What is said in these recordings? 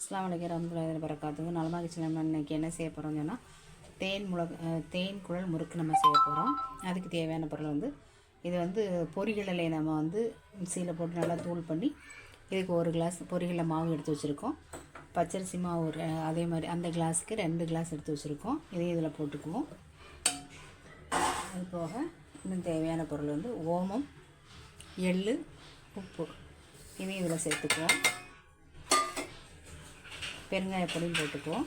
அஸ்லாம் வலைக்கம் ரஹமத்துல்லாஹி வரகாத்து நலமா கிச்சன் நம்ம இன்றைக்கி என்ன செய்ய போகிறோம்னு சொன்னால் தேன் முளக தேன் குழல் முறுக்கு நம்ம செய்ய போகிறோம் அதுக்கு தேவையான பொருள் வந்து இது வந்து பொரிகடலை நம்ம வந்து மிக்சியில் போட்டு நல்லா தூள் பண்ணி இதுக்கு ஒரு கிளாஸ் பொரிகடலை மாவு எடுத்து வச்சுருக்கோம். பச்சரிசி மாவு ஒரு அதே மாதிரி அந்த கிளாஸுக்கு ரெண்டு கிளாஸ் எடுத்து வச்சுருக்கோம். இதையும் இதில் போட்டுக்குவோம். அது போக இன்னும் தேவையான பொருள் வந்து ஓமம் எள் உப்பு. இதையும் இதில் சேர்த்துக்குவோம். பெருங்காயப்பொடியும் போட்டுக்குவோம்.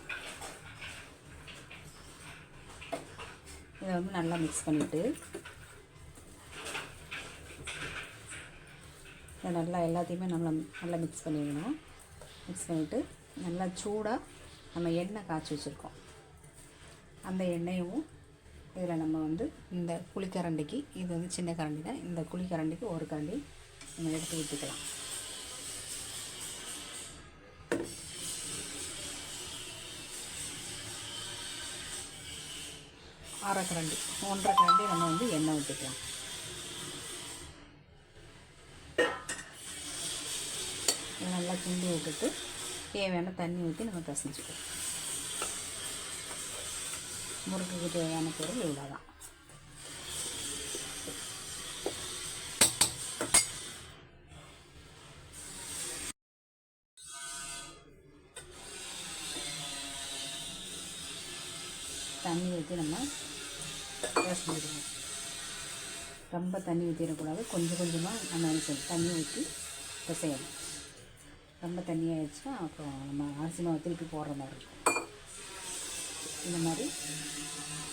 இதை வந்து நல்லா மிக்ஸ் பண்ணிவிட்டு இதை நல்லா எல்லாத்தையுமே நல்லா நல்லா மிக்ஸ் பண்ணிடணும். மிக்ஸ் பண்ணிவிட்டு நல்லா சூடாக நம்ம எண்ணெய் காய்ச்சி வச்சுருக்கோம். அந்த எண்ணெயும் இதில் நம்ம வந்து இந்த குழிக்கரண்டிக்கு இது வந்து சின்ன கரண்டி தான் இந்த குழிக்கரண்டிக்கு ஒரு கரண்டி நம்ம எடுத்து ஊற்றிக்கலாம் அரை கரண்டி ஒன்றரை கரண்டி நம்ம வந்து எண்ணெய் ஊற்றிக்கலாம் நல்லா கிண்டி விட்டுட்டு தேவையான தண்ணி ஊற்றி நம்ம பிசைஞ்சுக்கலாம். முறுக்குக்கு தேவையான பொருள் இவ்வளோ தண்ணி ஊற்றி நம்ம பிசைஞ்சிடணும் ரொம்ப தண்ணி ஊற்றிடக்கூடாது கொஞ்சம் கொஞ்சமாக நம்ம என்ன செய்யணும்? தண்ணி ஊற்றி பிசையணும். ரொம்ப தண்ணி ஆயிடுச்சுன்னா அப்புறம் நம்ம அரிசி மாவு திருப்பி போடுற மாதிரி இருக்கும். இந்த மாதிரி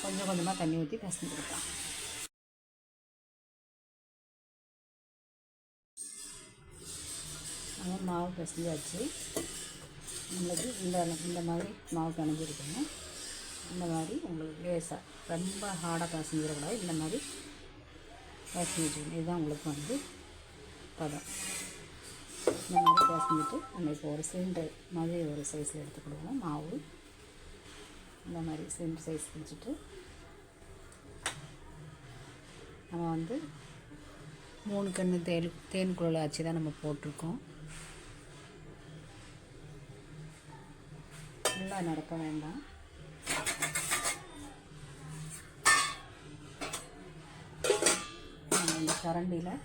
கொஞ்சம் கொஞ்சமாக தண்ணி ஊற்றி பிசைஞ்சு நம்ம மாவு பிசைஞ்சாச்சு. நம்மளுக்கு இந்த இந்த மாதிரி மாவு பிணைஞ்சிருக்கணும் இந்த மாதிரி உங்களுக்கு லேசாக ரொம்ப ஹார்டாக பிசைஞ்சிடக்கூடாது இந்த மாதிரி பிசைஞ்சு வச்சுக்கணும் இதுதான் உங்களுக்கு வந்து பதம். இந்த மாதிரி பிசைஞ்சிட்டு நம்ம இப்போ ஒரு சிலிண்டர் மாதிரி ஒரு சைஸில் எடுத்துக்கிடுவோம் மாவு. இந்த மாதிரி சிலிண்டர் சைஸ் பிடிச்சிட்டு நம்ம வந்து மூணு கன்று தேன் தேன் குழல் ஆச்சு தான் நம்ம போட்டிருக்கோம். நல்லா நடக்க வேண்டாம் நம்ம இந்த கரண்டியில்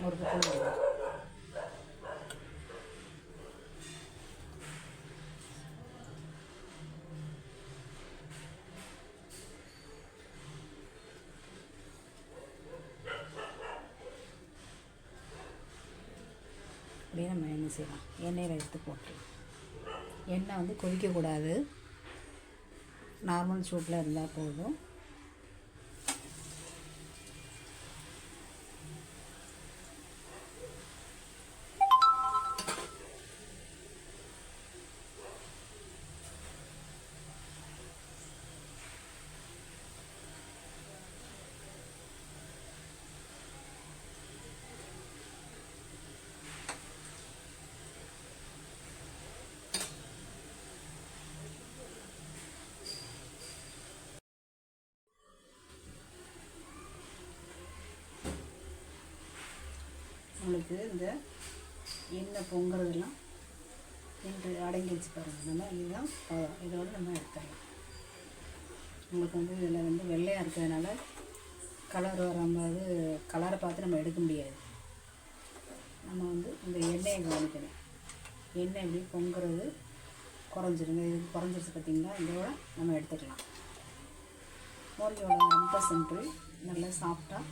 முறுக்கு போடுவோம் அப்படியே நம்ம என்ன செய்யலாம்? எண்ணெயில் எடுத்து போட்டு எண்ணெய் வந்து கொதிக்கக்கூடாது. நார்மல் சூட்டில் இருந்தால் போதும். உங்களுக்கு இந்த எண்ணெய் பொங்குறதெல்லாம் என்று அடங்கிடுச்சு பாருங்கள் நம்ம இதுதான் பதம் இதோடு நம்ம எடுத்துடலாம் உங்களுக்கு வந்து இதில் வந்து வெள்ளையாக இருக்கிறதுனால கலர் வரும்போது கலரை பார்த்து நம்ம எடுக்க முடியாது. நம்ம வந்து இந்த எண்ணெயை கவனிக்கணும். எண்ணெய் எப்படி பொங்குறது குறைஞ்சிருங்க. இது குறைஞ்சிருச்சு பார்த்தீங்களா? இதோட நம்ம எடுத்துக்கலாம். மோரியோட ரொம்ப சிம்பிள் நல்லா சாஃப்டாக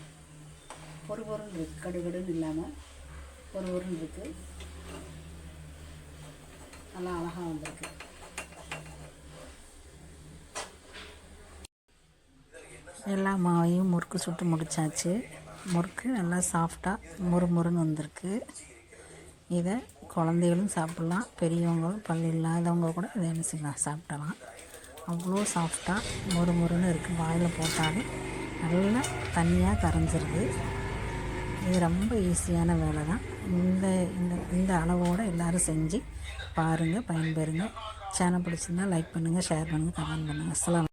பொறு இருக்குது கடுகடுன்னு இல்லாமல் ஒரு பொருன்னு இருக்குது நல்லா அழகாக வந்திருக்கு. எல்லா மாவையும் முறுக்கு சுட்டு முடிச்சாச்சு. முறுக்கு நல்லா சாஃப்டாக முறுமுறுன்னு வந்திருக்கு. இதை குழந்தைகளும் சாப்பிட்லாம் பெரியவங்களும் பல் இல்லாதவங்க கூட இதை என்ன செய்யலாம் சாப்பிடலாம். அவ்வளோ சாஃப்டாக முறுமுறுன்னு இருக்குது வாயில் போட்டாலே நல்லா தண்ணியாக கரைஞ்சிருது. இது ரொம்ப ஈஸியான வேலை தான் இந்த இந்த இந்த அளவோடு எல்லோரும் செஞ்சு பாருங்கள் பயன்பெறுங்க. சேனல் பிடிச்சிருந்தா லைக் பண்ணுங்கள் ஷேர் பண்ணுங்கள் கமெண்ட் பண்ணுங்கள் அஸ்லாம்